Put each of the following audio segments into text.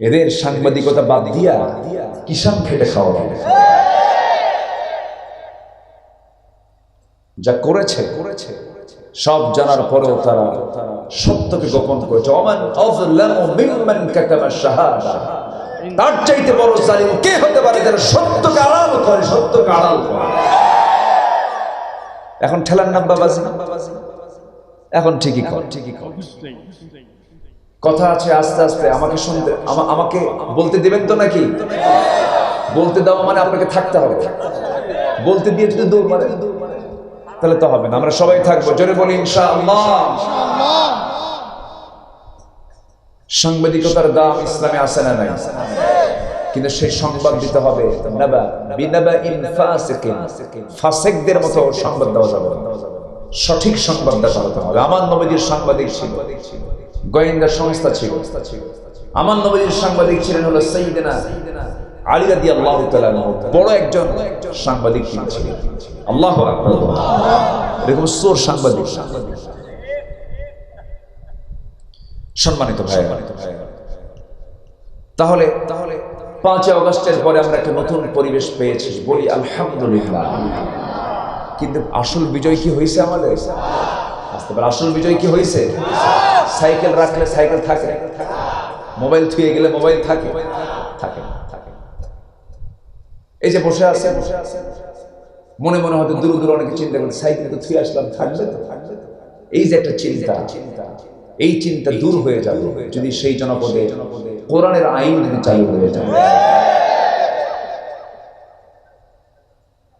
এদের সাংবাদিকতা বাদ দিয়া কিষান খেটে খাওয়া যা করেছে করেছে সব জানার পরেও তারা সত্যকে গোপন করেছে। এখন ঠেলার নাম্বা বাজি এখন ঠিকই কর। ঠিকই কর কথা আছে আস্তে আস্তে, আমাকে শুনতে, আমা- আমাকে বলতে দেবেন তো নাকি? বলতে দাও মানে আপনাকে থাকতে হবে। বলতে দিয়ে যদি দৌড় মারে, তাহলে তো হবে না। আমরা সবাই থাকব। জোরে বলি সাংবাদিকতার দাম ইসলামে আসে না নাই? কিন্তু সেই সংবাদ দিতে হবে ফাসিকদের মতো সংবাদ দেওয়া যাবে সঠিক সংবাদ হবে আমার নবীজির সাংবাদিক ছিল। গোয়েন্দা সংস্থা ছিল। আমার নবীজির সাংবাদিক ছিলেন হলো আনহু। বড় সাংবাদিক সম্মানিত তাহলে তাহলে পাঁচই অগস্টের পরে আমরা একটা নতুন পরিবেশ পেয়েছি, বলি আলহামদুলিল্লাহ। কিন্তু আসল বিজয় কি হয়েছে আমাদের? আসতে পারে, আসল বিজয় কি হয়েছে? সাইকেল রাখলে সাইকেল থাকে। মোবাইল থুয়ে গেলে মোবাইল থাকে। থাকে থাকে এই যে বসে আছে মনে মনে হয়তো দূর দূর অনেকে চিন্তা করে সাইকেল তো থুয়ে আসলাম থাকবে তো? এই যে একটা চিন্তা চিন্তা এই চিন্তা দূর হয়ে যাবে। যদি সেই জনপদে কোরআনের আইন যদি চালু হয়ে যাবে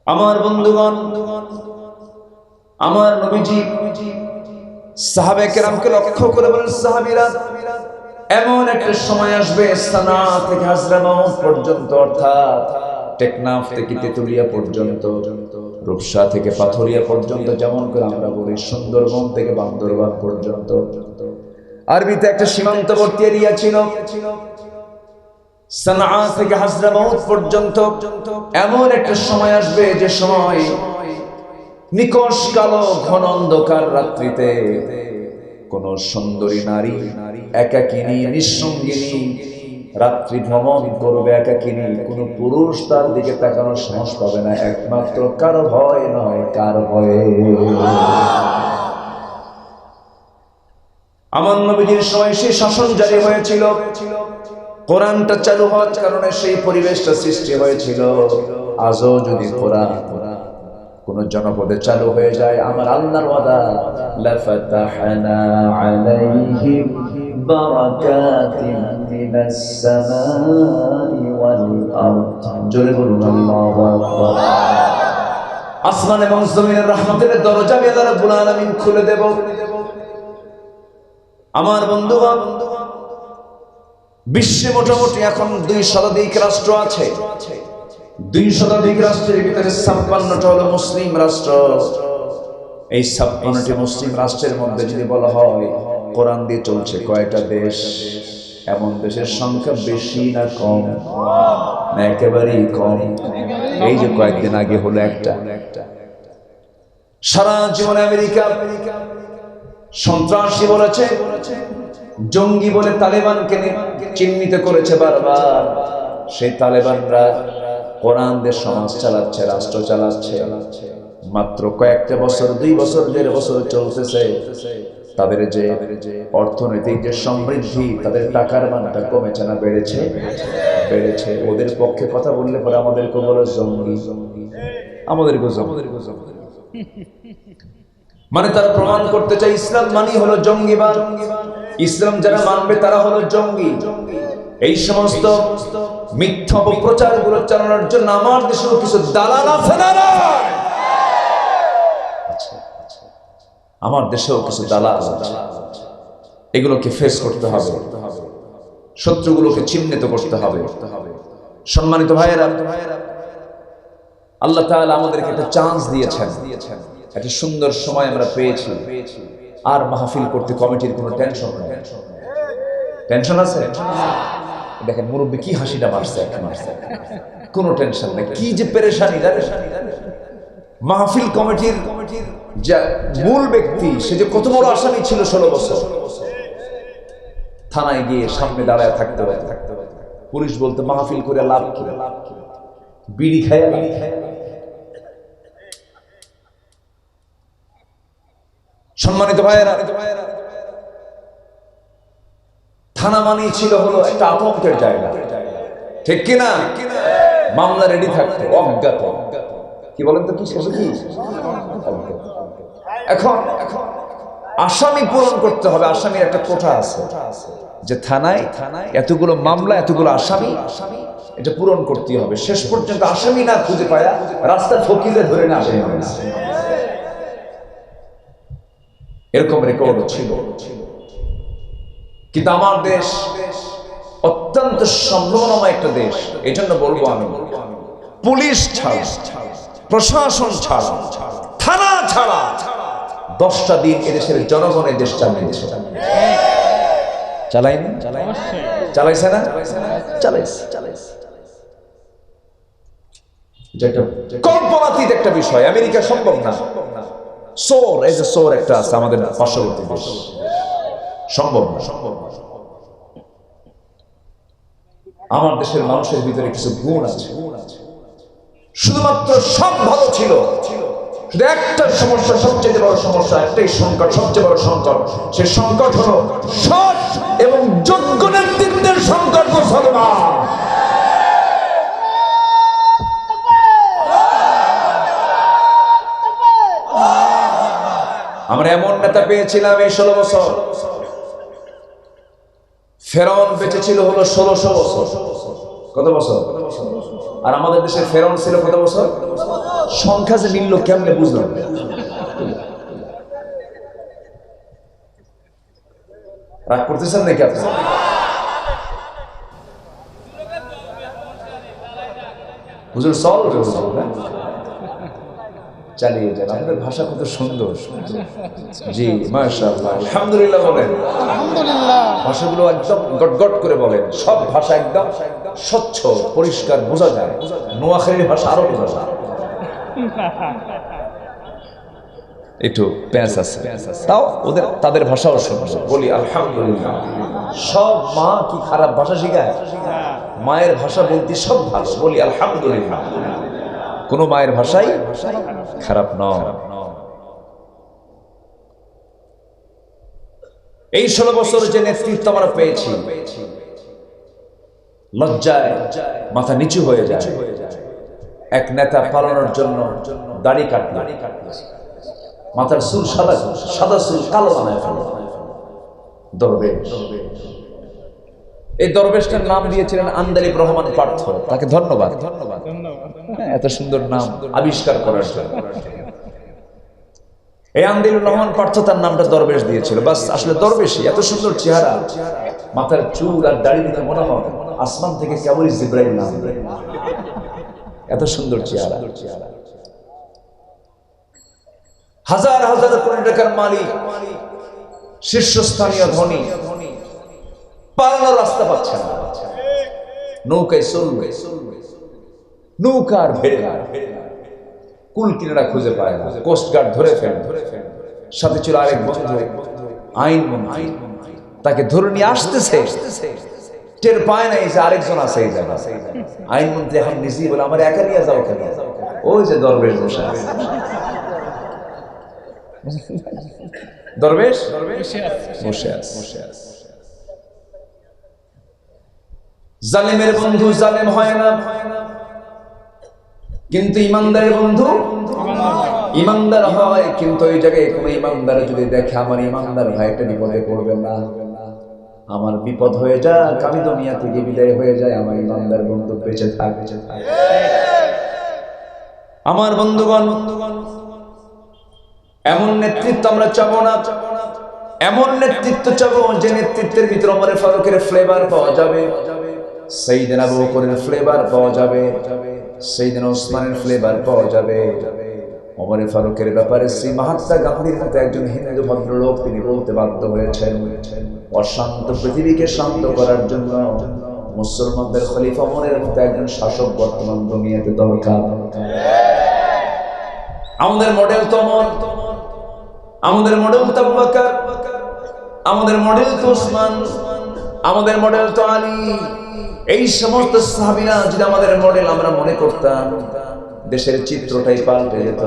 আমার বন্ধুগণ আমার নবীজি সাহাবে কেরামকে লক্ষ্য করে বলেন সাহাবীরা, এমন একটা সময় আসবে, সানা থেকে হাজরামাউত পর্যন্ত, অর্থাৎ টেকনাফ থেকে তেতুলিয়া পর্যন্ত, রূপসা থেকে পাথরিয়া পর্যন্ত, যেমন করে আমরা বলি, সুন্দরবন থেকে বান্দরবান পর্যন্ত। আরবিতে একটা সীমান্তবর্তী এরিয়া ছিল। সানা থেকে হাজরামাউত পর্যন্ত, এমন একটা সময় আসবে, যে সময় নিকশ কালো ঘন অন্ধকার রাত্রিতে কোন সুন্দরী নারী, একাকিনী, নিঃসঙ্গিনী রাত্রি ভ্রমণ করবে, একাকিনী। কোন পুরুষ তার দিকে তাকানোর সাহস পাবে না, একমাত্র কার ভয় নয়, কার ভয়ে। আমার নবীজির সময় সেই শাসন জারি হয়েছিল। কোরআনটা চালু হওয়ার কারণে সেই পরিবেশটা সৃষ্টি হয়েছিল। আজও যদি কোরআন কোন জনপদে চালু হয়ে যায়। আমার আল্লাহর ওয়াদা আলাইহিম বারাকাতিন মিনাস সামাই ওয়াল আরদ। জোরে বলুন, আল্লাহু আকবার। আসমান এবং জমিনের রহমতের দরজা আমি আল্লাহ আলামিন খুলে দেব। আমার বন্ধুগণ, বিশ্বে মোটামুটি এখন দুই শতাধিক রাষ্ট্র আছে। দুই শতাধিক রাষ্ট্রের ভিতরে ছাপ্পান্নটা হলো মুসলিম রাষ্ট্র। এই ছাপ্পান্নটি মুসলিম রাষ্ট্রের মধ্যে যদি বলা হয়, কোরআন দিয়ে চলছে কয়টা দেশ? এমন দেশের সংখ্যা বেশি না কম? না একেবারেই কম। এই যে কয়েকদিন আগে হলো একটা। সারা জীবন আমেরিকা সন্ত্রাসী বলেছে, জঙ্গি বলে তালেবানকে চিহ্নিত করেছে বারবার। সেই তালেবানরা কোরআন সমাজ চালাচ্ছে, রাষ্ট্র চালাচ্ছে। মাত্র কয়েকটা বছর, দুই বছর, দেড় বছর চলতেছে। তাদের যে অর্থনৈতিক যে সমৃদ্ধি, তাদের টাকার মানটা কমেছে না, বেড়েছে? বেড়েছে। ওদের পক্ষে কথা বললে পরে আমাদেরকে বলে, জঙ্গি। আমাদেরকে জঙ্গি। মানে তারা প্রমাণ করতে চায়, ইসলাম মানে হলো জঙ্গিবাদ ইসলাম যারা মানবে, তারা হলো জঙ্গি। এই সমস্ত মিথ্যা অপপ্রচারগুলো চালানোর জন্য আমার দেশেও কিছু দালাল আছে না? আচ্ছা, আচ্ছা। আমার দেশেও কিছু দালাল এগুলোকে ফেস করতে হবে। শত্রুগুলোকে চিহ্নিত করতে হবে। সম্মানিত ভাইয়েরা আল্লাহ তাআলা আমাদেরকে একটা চান্স দিয়েছেন। একটা সুন্দর সময় আমরা পেয়েছি। আর মাহফিল করতে কমিটির কোনো টেনশন নেই। টেনশন আছে? দেখেন, মুরব্বী কি হাসিটা মারছে? মারছে কোনো টেনশন নেই। কি যে পেরেশানি মাহফিল কমিটির যা মূল ব্যক্তি, সে যে কত বড় আসামি ছিল ষোলো বছর, থানায় গিয়ে সামনে দাঁড়ায় থাকতে হবে পুলিশ বলতে, মাহফিল করে লাভ কি? বিড়ি খায়। সম্মানিত ভাইয়েরা থানা মানেই ছিল হলো একটা আতঙ্কের জায়গা। ঠিক কিনা? মামলা রেডি থাকতো, অজ্ঞাত। কি বলেন তো, কি শেষে কি? এখন আসামি পূরণ করতে হবে, আসামির একটা কোঠা আছে। যে থানায় থানায় এতগুলো মামলা, এতগুলো আসামি আসামি এটা পূরণ করতে হবে। শেষ পর্যন্ত আসামি না খুঁজে পায়া রাস্তা ফকিলে ধরে না আসামি এরকম রেকর্ড ছিল। কিন্তু আমার দেশ অত্যন্ত সম্ভাবনাময় একটা দেশ। এই জন্য বলব আমি, পুলিশ ছাড়া, প্রশাসন ছাড়া, থানা ছাড়া দশটা দিন এদেশের জনগণের দেশ চালিয়েছে। চালাইনি চালাইছে না? কল্পনাতীত একটা বিষয়, আমেরিকা সম্ভব না। সোর, এই যে সোর একটা আছে আমাদের পার্শ্ববর্তী দেশ। সম্ভব না। সম্ভব না আমার দেশের মানুষের ভিতরে কিছু গুণ আছে। শুধুমাত্র সব ভালো ছিল। শুধু একটা সমস্যা, সবচেয়ে বড় সমস্যা, একটাই সংকট, সবচেয়ে বড় সংকট। সে সংকট সৎ এবং যোগ্য নেতৃত্বের আমরা এমন নেতা পেয়েছিলাম এই ষোলো বছর। ফেরন বেঁচে ছিল হলো ষোলোশো বছর। কত বছর? আর আমাদের দেশে ফেরন ছিল কত বছর? সংখ্যা যে মিলল কেমনে বুঝলাম রাগ করতেছেন নাকি আপনি? হুজুর সল উঠে হুজুর, না? চালিয়ে যান আপনাদের ভাষা কত সুন্দর। জি মাশাআল্লাহ। আলহামদুলিল্লাহ বলেন। ভাষাগুলো একদম গটগট করে বলেন। সব ভাষা একদম স্বচ্ছ পরিষ্কার বোঝা যায়। নোয়াখালীর ভাষা আরও ভাষা একটু প্যাঁচ আছে। তাও ওদের তাদের ভাষাও শুনব বলি আলহামদুলিল্লাহ। সব মা কি খারাপ ভাষা শিখায়? মায়ের ভাষা বলতে সব ভাষা বলি আলহামদুলিল্লাহ। কোনো মায়ের ভাষাই খারাপ নয়। এই ষোলো বছর যে নেতৃত্ব আমরা পেয়েছি, লজ্জায় মাথা নিচু হয়ে যায়। এক নেতা পালানোর জন্য দাড়ি কাটল। মাথার সুর সাদা সাদা সুর কালো বানায় ফেল এই দরবেশটার নাম দিয়েছিলেন আন্দালিব রহমান পার্থ তাকে ধন্যবাদ। ধন্যবাদ এত সুন্দর নাম আবিষ্কার করার জন্য। এই আন্দিলুর রহমান পার্থ তার নামটা দরবেশ দিয়েছিল। বাস, আসলে দরবেশই, এত সুন্দর চেহারা। মাথার চুল আর দাড়ি দিতে মনে হয় আসমান থেকে কেবলই জিব্রাইল নাম। এত সুন্দর চেহারা। হাজার হাজার কোটি টাকার মালিক, শীর্ষস্থানীয় ধনী। পালানোর রাস্তা পাচ্ছে না। নৌকায় চলবে। নৌকার ভেড়ে। কুল কিনারা খুঁজে পায় না। কোস্ট গার্ড ধরে ফেল। সাথে ছিল আরেক বন্ধু। আইন মন্ত্রী। তাকে ধরে নিয়ে আসতেছে। টের পায় না এই যে আরেকজন আছে এই জায়গা আইন মন্ত্রী এখন নিজেই বলে আমার একা নিয়ে যাও কেন? ওই যে দরবেশ বসে আছে। দরবেশ? বসে আছে। বসে আছে। জালেমের বন্ধু জালেম হয় না। কিন্তু ইমানদারের বন্ধু ইমানদার হয়, কিন্তু ওই জায়গায় কোনো ইমানদার যদি দেখে, আমার ইমানদার ভাই একটা বিপদে পড়বে না। আমার বিপদ হয়ে যাক, আমি দুনিয়া থেকে বিদায় হয়ে যায় আমার ইমানদার বন্ধু বেঁচে থাক। বেঁচে থাক আমার বন্ধুগণ, এমন নেতৃত্ব আমরা চাবো না। এমন নেতৃত্ব চাবো যে নেতৃত্বের ভিতরে অমরের ফারুকের ফ্লেভার পাওয়া যাবে। সেই দিন আবু বকরের ফ্লেভার পাওয়া যাবে। সেই দিন ওসমানের ফ্লেভার পাওয়া যাবে। অমরের ফারুকের ব্যাপারে শ্রী মহাত্মা গান্ধীর মতো একজন হিন্দু ভদ্রলোক তিনি বলতে বাধ্য হয়েছেন, অশান্ত পৃথিবীকে শান্ত করার জন্য মুসলমানদের খলিফা অমরের মতো একজন শাসক বর্তমান দুনিয়াতে দরকার। আমাদের মডেল তো অমর আমাদের মডেল তো আমাদের মডেল তো ওসমান, আমাদের মডেল তো আলী। এই সমস্ত সাহাবিরা যদি আমাদের মডেল আমরা মনে করতাম, দেশের চিত্রটাই পাল্টে যেত।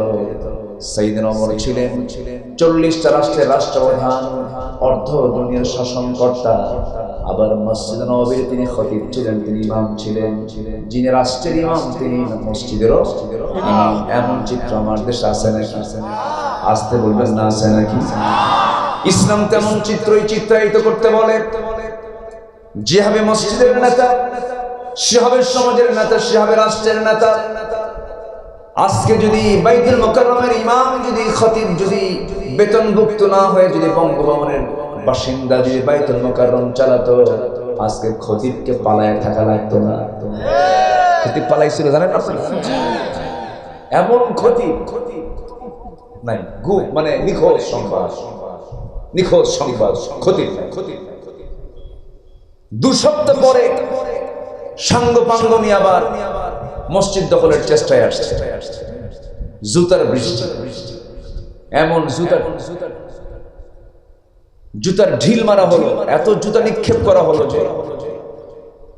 যিনি রাষ্ট্রের ইমাম এমন চিত্র আমার আসতে বলবেন না আছে নাকি? ইসলাম তেমন চিত্রই চিত্রায়িত করতে বলে। যে হবে মসজিদের নেতা সে হবে সমাজের নেতা সে হবে রাষ্ট্রের নেতা। আজকে যদি বাইতুল মোকাররমের ইমাম, যদি খতিব, যদি বেতনভুক্ত না হয়ে যদি বঙ্গভবনের বাসিন্দা যদি বাইতুল মোকাররম চালাতো, আজকে খতিবকে পালায় থাকা লাগতো না। খতিব পালাইছিল, জানেন এমন ক্ষতি নাই, গু মানে নিখোঁজ সংবাদ। নিখোঁজ সংবাদ খতিব খতিব। দু সপ্তাহ পরে সাঙ্গ পাঙ্গ নিয়ে আবার মসজিদ দখলের চেষ্টায় আসছে। জুতার বৃষ্টি। এমন জুতার জুতার ঢিল মারা হলো। এত জুতা নিক্ষেপ করা হলো যে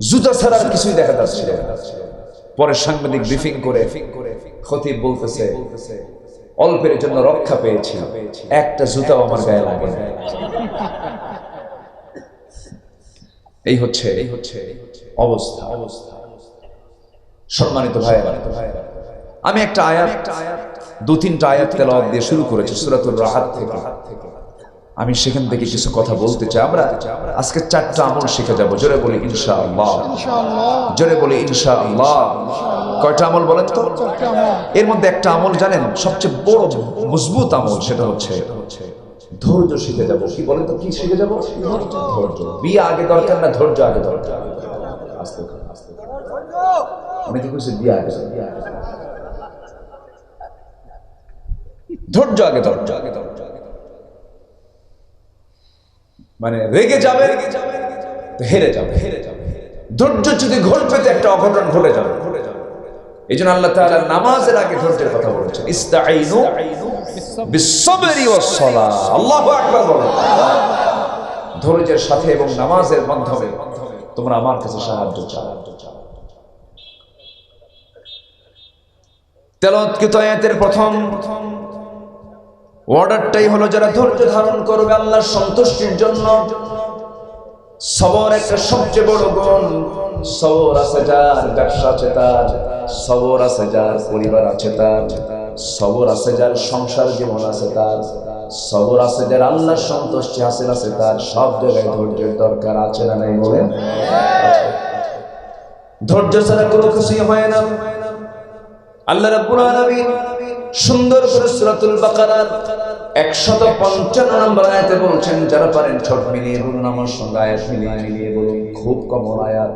জুতা ছাড়া আর কিছুই দেখা যাচ্ছে। পরে সাংবাদিক ব্রিফিং করে খতিব বলতেছে, অল্পের জন্য রক্ষা পেয়েছি। একটা জুতাও আমার গায়ে লাগে এই হচ্ছে এই হচ্ছে অবস্থা। অবস্থা সম্মানিত ভাই আমি একটা আয়াত, দু তিনটা আয়াত তেলাওয়াত দিয়ে শুরু করেছি, সূরাতুর রাহাত থেকে। আমি সেখান থেকে কিছু কথা বলতে চাই। আমরা আজকে চারটা আমল শিখে যাব। জোরে বলি ইনশাআল্লাহ। জোরে বলি ইনশাআল্লাহ। কয়টা আমল বলেন তো? এর মধ্যে একটা আমল জানেন, সবচেয়ে বড় মজবুত আমল সেটা হচ্ছে ধৈর্য শিখে যাব। কি বলেন তো কি শিখে যাব? ধৈর্য। বিয়ে আগে দরকার না ধৈর্য আগে দরকার? আস্তে আস্তে। অনেকে বিয়ে আগে। ধৈর্য আগে ধৈর্য আগে ধৈর্য মানে রেগে যাবে হেরে যাবে। হেরে যাবে ধৈর্য যদি তো একটা অঘটন ঘটে যাবে ঘটে যাবে এই জন্য আল্লাহ তাআলা নামাজের আগে ধৈর্যের কথা বলেছেন ইস্তাঈনু বিসসবরি ওয়াস-সালাহ আল্লাহু আকবার বলেন ধৈর্যের সাথে এবং নামাজের মাধ্যমে তোমরা আমার কাছে সাহায্য চাও। আয়াতের প্রথম অর্ডারটাই হলো, যারা ধৈর্য ধারণ করবে আল্লাহর সন্তুষ্টির জন্য, সবর একটা সবচেয়ে বড় গুণ। সবর আছে যার, ব্যবসা আছে তার, সবর আছে যার, পরিবার আছে তার। সবর আছে যার সংসার জীবন আছে তার। সবর আছে যার আল্লাহর সন্তুষ্টি হাসিল আছে তার। সব জায়গায় ধৈর্যের দরকার আছে না নাই বলেন? ধৈর্য ছাড়া কোনো কিছুই হয় না। আল্লাহ রাব্বুল আলামিন সুন্দর করে সূরাতুল বাকারার 155 নম্বর আয়াতে বলছেন, যারা পারেন ছোট মিলিয়ে বলুন আমার সঙ্গে আয়াত মিলিয়ে মিলিয়ে বলুন, খুব কম আয়াত।